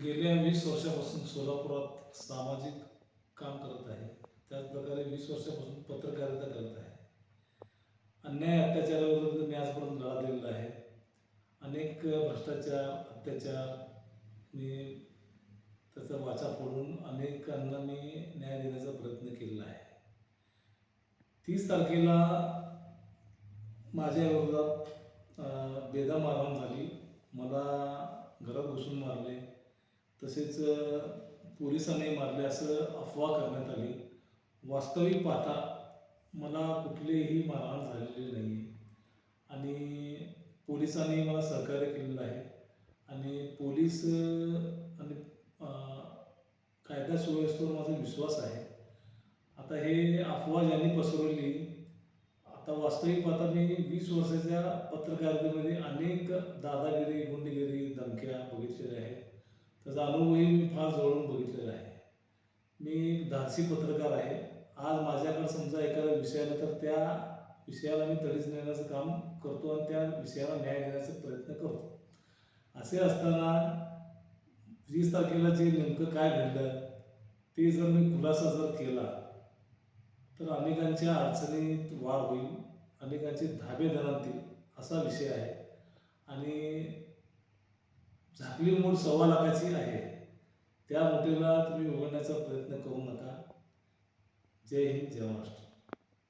गेल्या वीस वर्षापासून सोलापुरात सामाजिक काम करत आहे. त्याचप्रकारे वीस वर्षापासून पत्रकारिता करत आहे. अन्याय अत्याचाराविरुद्ध मी आजपर्यंत लढा दिलेला आहे. अनेक भ्रष्टाचार अत्याचार मी त्याचा वाचा फोडून अनेकांना मी न्याय देण्याचा प्रयत्न केलेला आहे. तीस तारखेला माझ्या विरोधात बेदा मारहाण झाली. मला घरात घुसून मारले. तसेच पोलिसाने मारले असं अफवा करण्यात आली. वास्तविक पाहता मला कुठलीही मारहाण झालेली नाही आणि पोलिसांनी मला सहकार्य केलेलं आहे. आणि पोलीस आणि कायदा सुव्यवस्थेवर माझा विश्वास आहे. आता हे अफवा ज्यांनी पसरवली आता वास्तविक पाहता मी वीस वर्षाच्या पत्रकारितेमध्ये अनेक दादागिरी त्याचा अनुभवही मी फार जवळून बघितलेला आहे. मी एक धाडसी पत्रकार आहे. आज माझ्याकडे समजा एखादा विषय आला तर त्या विषयाला मी तडीच नेण्याचं काम करतो आणि त्या विषयाला न्याय देण्याचा प्रयत्न करतो. असे असताना वीस तारखेला जे नेमकं काय घडलं ते जर मी खुलासा जर केला तर अनेकांच्या अडचणीत वाढ होईल अनेकांचे धाबे धरांतील असा विषय आहे. आणि झाकली मूठ सव्वा लाखाची आहे. त्या मुठीला तुम्ही उघडण्याचा प्रयत्न करू नका. जय हिंद जय महाराष्ट्र.